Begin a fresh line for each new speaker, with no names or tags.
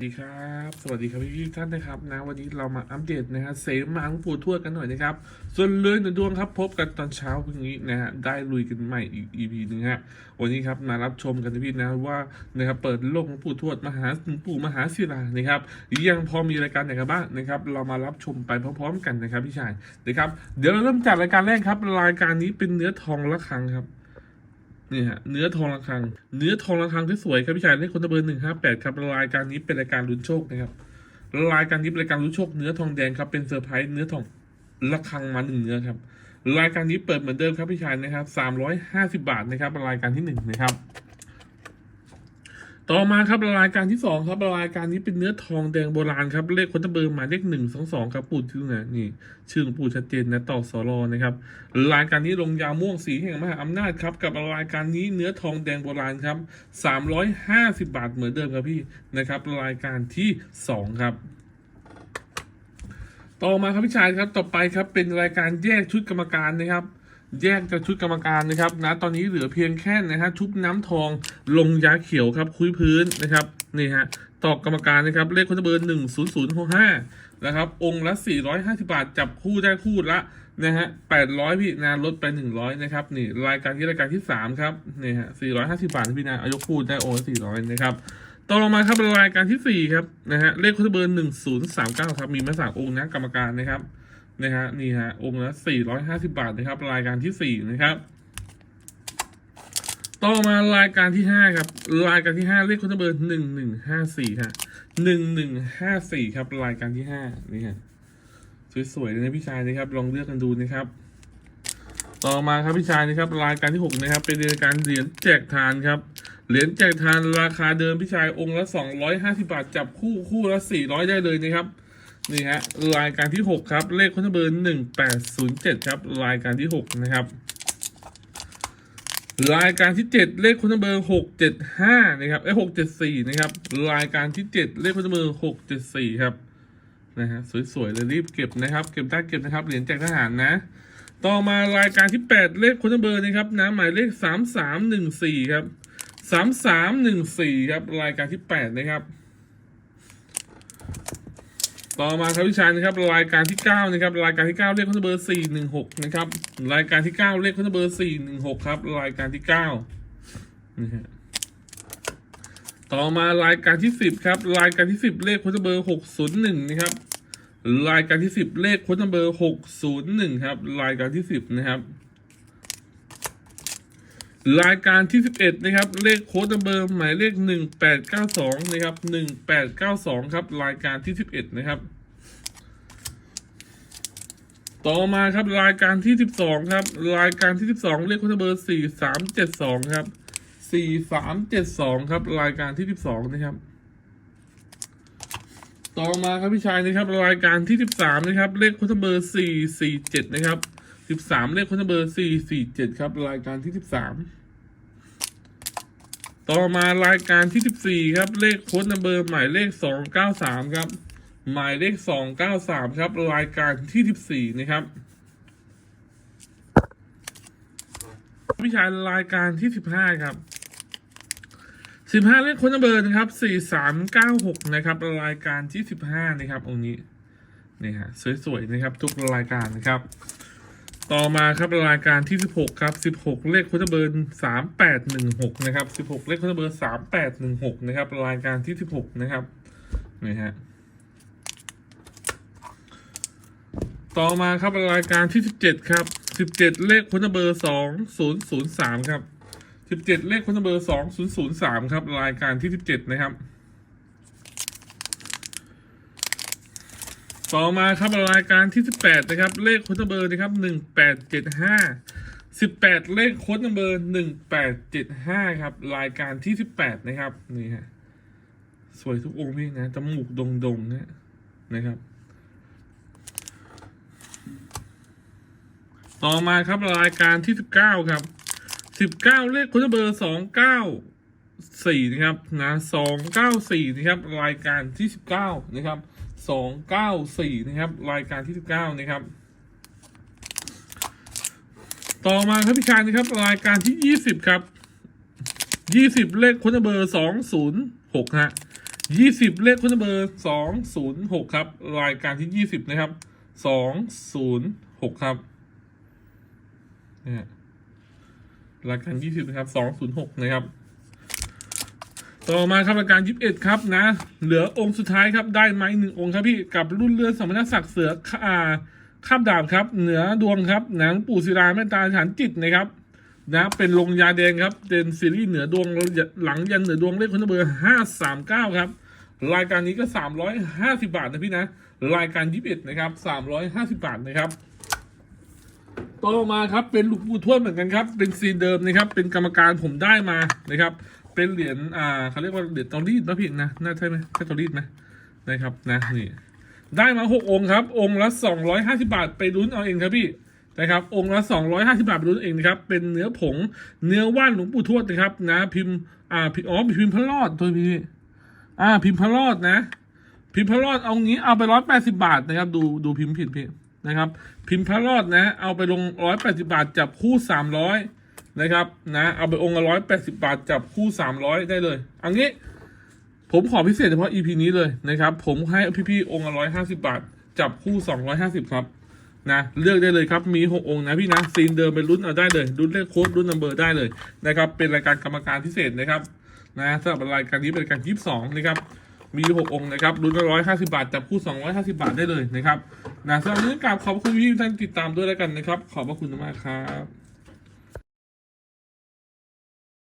สวัสดีครับสวัสดีครับพี่ๆท่านนะครับนะวันนี้เรามาอัปเดตนะฮะเสมาของปู่ทวดกันหน่อยนะครับ ส่วนเลื่อยหนึ่งดวงครับพบกันตอนเช้าพรุ่งนี้นะฮะได้ลุยกันใหม่อีก EP หนึงฮะวันนี้ครับมารับชมกันนะพี่นะว่านะครับเปิดโลกของปู่ทวดมหาปู่มหาศิลานะครับยังพอมีรายการไหนกันบ้างนะครับเรามารับชมไปพร้อมๆ กันนะครับพี่ชายนะครับเดี๋ยวเราเริ่มจากรายการแรกครับรายการนี้เป็นเนื้อทองละครังครับ นี่ฮะเนื้อทองระฆัง เนื้อทองระฆังที่สวยครับพี่ชายเลขคนตะเบอร์หนึ่งห้าแปดครับรายการนี้เป็นรายการลุ้นโชคนะครับรายการนี้เป็นรายการลุ้นโชคเนื้อทองแดงครับเป็นเซอร์ไพรส์เนื้อทองระฆังมาหนึ่งเนื้อครับรายการนี้เปิดเหมือนเดิมครับพี่ชายนะครับสามร้อยห้าสิบาทนะครับรายการที่หนึ่งนะครับ ต่อมาครับรายการที่สองครับรายการนี้เป็นเนื้อทองแดงโบราณครับเลขคนตะเบอร์หมายเลขหนึ่งสองสองครับปู่ชื่อนะนี่ ชื่อของปู่ชัดเจนนะต่อสรอนะครับรายการนี้ลงยาม่วงสีแห่งมหาอำนาจครับกับรายการนี้เนื้อทองแดงโบราณครับสามร้อยห้าสิบาทเหมือนเดิมครับพี่นะครับรายการที่สองครับต่อมาครับพี่ชายครับต่อไปครับเป็นรายการแยกชุดกรรมการนะครับ แยกจากชุดกรรมการนะครับนะตอนนี้เหลือเพียงแค่นะฮะชุบน้ำทองลงยาเขียวครับคุยพื้นนะครับนี่ฮะตอกกรรมการนะครับเลขคนเบอร์หนึ่งศูนย์ศูนย์หกห้านะครับองค์ละสี่ร้อยห้าสิบาท จับคู่ได้คู่ละนะฮะแปดร้อยพี่นาลดไปหนึ่งร้อยนะครับนี่รายการที่รายการที่สามครับนี่ฮะสี่ร้อยห้าสิบาทพี่นาเอายกคู่ได้องค์ละสี่ร้อยนะครับต่อลงมาครับรายการที่สี่ครับนะฮะเลขคนเบอร์หนึ่งศูนย์สามเก้าครับมีมาสามองค์นะกรรมการนะครับ นะฮะนี่ฮะองค์ละสี่ร้อยห้าสิบาทนะครับ รายการที่สี่นะครับ ต่อมารายการที่ห้าครับ รายการที่ห้าเลขคนเบอร์หนึ่งหนึ่งห้าสี่ฮะหนึ่งหนึ่งห้าสี่ครับ รายการที่ห้านี่ฮะสวยๆเลยนะพี่ชายนะครับ ลองเลือกกันดูนะครับ ต่อมาครับพี่ชายนะครับ รายการที่หกนะครับ เป็นรายการเหรียญแจกทานครับเหรียญแจกทานราคาเดิมพี่ชายองค์ละสองร้อยห้าสิบาท จับคู่คู่ละสี่ร้อยได้เลยนะครับ นี่ฮะรายการที่หกครับ เลขคนเบอร์หนึ่งแปดศูนย์เจ็ดครับ รายการที่หกนะครับ รายการที่เจ็ดเลขคนเบอร์หกเจ็ดห้านะครับเอ้หกเจ็ดสี่นะครับ รายการที่เจ็ดเลขคนเบอร์หกเจ็ดสี่ครับนะฮะสวยๆเลยรีบเก็บนะครับ เก็บได้เก็บนะครับเหรียญแจกทหารนะ ต่อมารายการที่แปดเลขคนเบอร์นะครับนะหมายเลขสามสามหนึ่งสี่ครับสามสามหนึ่งสี่ครับ รายการที่แปดนะครับ ต่อมาครับพี่ชายนะครับรายการที่เก้านะครับรายการที่เก้าเลขคนเบอร์สี่หนึ่งหกนะครับรายการที่เก้าเลขคนเบอร์สี่หนึ่งหกครับรายการที่เก้านี่ฮะต่อมารายการที่สิบครับรายการที่สิบเลขคนเบอร์หกศูนย์หนึ่งนะครับรายการที่สิบเลขคนเบอร์หกศูนย์หนึ่งครับรายการที่สิบนะครับ รายการที่สิบเอ็ดนะครับ เลขโค้ดเบอร์หมายเลขหนึ่งแปดเก้าสองนะครับหนึ่งแปดเก้าสองครับ รายการที่สิบเอ็ดนะครับ ต่อมาครับรายการที่สิบสองครับ รายการที่สิบสองเลขโค้ดเบอร์สี่สามเจ็ดสองครับสี่สามเจ็ดสองครับ รายการที่สิบสองนะครับ ต่อมาครับพี่ชายนะครับ รายการที่สิบสามนะครับ เลขโค้ดเบอร์สี่สี่เจ็ดนะครับ สิบสามเลขคนเบอร์สี่สี่เจ็ดครับ รายการที่สิบสามต่อมารายการที่สิบสี่ครับ เลขค้นัมเบอร์หมายเลขสองเก้าสามครับ หมายเลขสองเก้าสามครับ รายการที่สิบสี่นะครับวิชารายการที่สิบห้าครับสิบห้าเลขค้นัมเบอร์นะครับสี่สามเก้าหกนะครับ รายการที่สิบห้านะครับองค์นี้นี่ฮะสวยๆนะครับ ทุกรายการนะครับ ต่อมาครับรายการที่ 16 ครับ 16 เลขโคตเบอร์3816 นะครับ 16 เลขโคตเบอร์3816 นะครับ รายการที่ 16 นะครับนี่ฮะต่อมาครับรายการที่ 17 ครับ 17 เลขโคตเบอร์2003 ครับ 17 เลขโคตเบอร์2003 ครับ รายการที่ 17 นะครับ ต่อมาครับรายการที่ 18 นะครับ เลขโค้ดนัมเบอร์นะครับ 1875 18 เลขโค้ดนัมเบอร์ 1875 ครับ รายการที่ 18 นะครับนี่ฮะสวยทุกองค์พี่นะจมูกดงดงๆนะนะครับ ต่อมาครับรายการที่ 19 ครับ 19 เลขโค้ดนัมเบอร์ 294 นะครับนะ294 นะครับ รายการที่ 19 นะครับ สองเก้าสี่นะครับ รายการที่สิบเก้านะครับ ต่อมาครับพี่ชายนะครับ รายการที่ยี่สิบครับยี่สิบเลขคนเบอร์สองศูนย์หกฮะยี่สิบเลขคุณเบอร์สองศูนย์หกครับ รายการที่ยี่สิบนะครับสองศูนย์หกครับเนี่ยรายการยี่สิบนะครับสองศูนย์หกนะครับ ต่อมาครับรายการยิบเอ็ดครับนะ เหลือองค์สุดท้ายครับได้ไหมหนึ่งองค์ครับพี่กับรุ่นเรือสมณศักดิ์เสือขาอ่าข้ามดาบครับ เหนือดวงครับหนังปู่ศิลาเมตตาฐานจิตนะครับนะเป็นลงยาแดงครับเป็นซีรีส์เหนือดวงหลังยันเหนือดวงเลขคนเบอร์ห้าสามเก้าครับรายการนี้ก็สามร้อยห้าสิบาทนะพี่นะรายการยิบเอ็ดนะครับสามร้อยห้าสิบาทนะครับต่อมาครับเป็นหลูกปูทวดเหมือนกันครับเป็นซีนเดิมนะครับเป็นกรรมการผมได้มานะครับ เป็นเหรียญอ่าเขาเรียกว่าเหรียญตอรีดนะพี่นะน่าใช่ไหมใช่ตอรีดไหมนะครับนะนี่ได้มาหกองค์ครับ องค์ละสองร้อยห้าสิบาทไปลุ้นเอาเองครับพี่นะครับองค์ละสองร้อยห้าสิบาทไปลุ้นเองนะครับ เป็นเนื้อผงเนื้อว่านหลวงปู่ทวดนะครับ นะ พิมพ์อ่าพิมพ์อ๋อพิมพ์พระรอดตัวพี่อ่า พิมพ์พระรอดนะ พิมพ์พระรอดเอางี้เอาไปร้อยแปดสิบาทนะครับ ดูดูพิมพ์ผิดพี่นะครับ พิมพ์พระรอดนะ เอาไปลงร้อยแปดสิบาทจับคู่สามร้อย นะครับนะเอาไปองค์ละร้อยแปดสิบาท จับคู่สามร้อยได้เลยเอางี้ ผมขอพิเศษเฉพาะ EP นี้เลยนะครับ ผมให้พี่ๆองค์ละร้อยห้าสิบาท จับคู่สองร้อยห้าสิบครับนะเลือกได้เลยครับ มีหกองค์นะพี่นะซีนเดิมไปรุ่นเอาได้เลยรุ่นเลขโค้ดรุ่นนัมเบอร์ได้เลยนะครับ เป็นรายการกรรมการพิเศษนะครับนะสำหรับรายการนี้เป็นรายการยี่สิบสองนะครับ มีหกองค์นะครับรุ่นละร้อยห้าสิบาท จับคู่สองร้อยห้าสิบาทได้เลยนะครับนะสำหรับเรื่องการขอบคุณพี่ๆท่านติดตามด้วยแล้วกันนะครับ ขอบพระคุณมากครับ